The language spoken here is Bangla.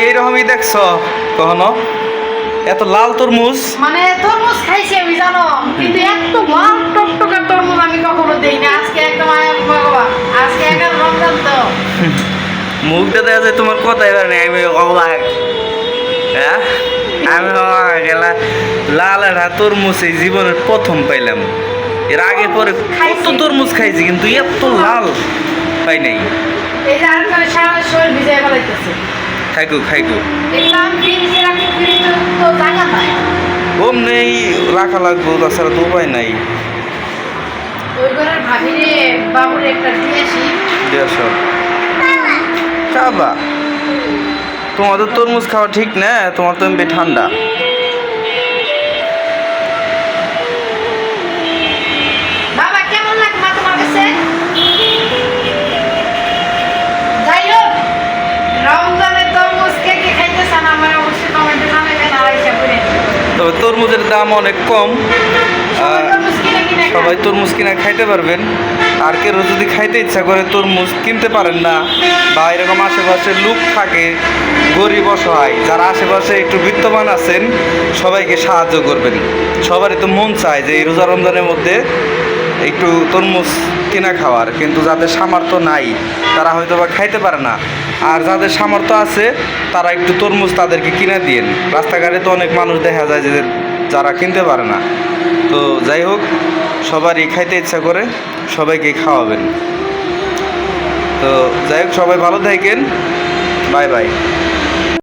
কি এইরকমই দেখছ কখনো? এত লাল তরমুজ? মানে তরমুজ খাইছি আমি জানো? কিন্তু এত লাল টকটকা তরমুজ আমি কখনো দেই না। আজকে একদম আজকে একদম রমজান তো। মুখটা দেখা যায় তোমার কথা এবার নেই আমি অবাক। হ্যাঁ? আমি গেলা লাল একটা তরমুজ এই জীবনের প্রথম পাইলাম। এর আগে পরে কত তরমুজ খাইছি কিন্তু এত লাল পাই নাই। এই যে আর সারা শরীর ভিজে বেলাইতেছে জায়গা নাই ওম নেই, রাখা লাগবো, তাছাড়া তো উপায় নাই। খাবা। তোমাদের তরমুজ খাওয়া ঠিক না? তোমার তো এমনি ঠান্ডা বাবা কেমন লাগে মা তোমার কাছে যাই হোক রমজানের তরমুজ কে কে খাইতেছেন আমার অবশ্যই কমেন্টে জানাবেন আর হিসাব করে তবে তরমুজের দাম অনেক কম। সবাই তরমুজ কিনে খাইতে পারবেন। আর কেউ যদি খাইতে ইচ্ছা করে তরমুজ কিনতে পারেন না বা এরকম আশেপাশে লুক থাকে, গরিব অসহায়, যারা আশেপাশে একটু বিত্তমান আছেন, সবাইকে সাহায্য করবেন। সবারই তো মন চায় যে এই রোজা রমজানের মধ্যে একটু তরমুজ কিনা খাওয়ার, কিন্তু যাদের সামর্থ্য নাই, তারা হয়তো বা খাইতে পারে না। আর যাদের সামর্থ্য আছে, তারা একটু তরমুজ তাদেরকে কিনে দিন রাস্তাঘাটে তো অনেক মানুষ দেখা যায় যে যারা কিনতে পারে না। তো যাই হোক, সবারই খাইতে ইচ্ছা করে, সবাইকে খাওয়াবেন। তো যাই হোক, সবাই ভালো থাকেন। Bye bye.